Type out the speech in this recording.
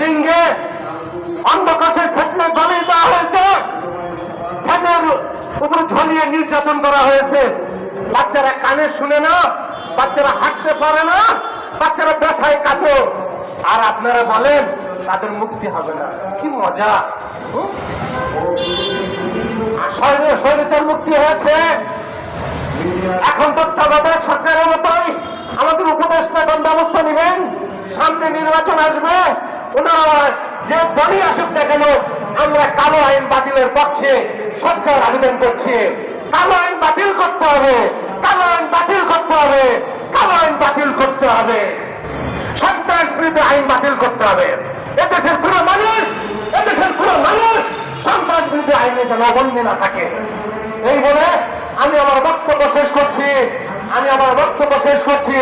লিঙ্গে অন্ধকাশের ক্ষেত্রে গলিয়ে দেওয়া হয়েছে। ফ্যানের উপরে ঝলিয়ে নির্যাতন করা হয়েছে। বাচ্চারা কানে শুনে না, বাচ্চারা হাঁটতে পারে না, বাচ্চারা ব্যথায় কাতো আর আপনারা বলেন, তাদের মুক্তি হবে না। কি মজা। শরীরের মুক্তি হয়েছে। এখন তত্ত্বাবধায়ক সরকারের মতোই আমাদের উপদেষ্টাগণ ব্যবস্থা নেবেন। সামনে নির্বাচন আসবে, ওনারা যে দলই আসুক না কেন, আমরা কালো আইন বাতিলের পক্ষে সচ্চার আবেদন করছি। কালো আইন বাতিল করতে হবে, কালো আইন বাতিল করতে হবে, কালো আইন বাতিল করতে হবে। সন্ত্রাস বিরুদ্ধে আইন বাতিল করতে হবে। এদেশের পুরো মানুষ, এদেশের পুরো মানুষ সন্ত্রাস বিরুদ্ধে আইনে যেন অবন্দি না থাকে। এই বলে আমি আমার বক্তব্য শেষ করছি, আমি আমার বক্তব্য শেষ করছি।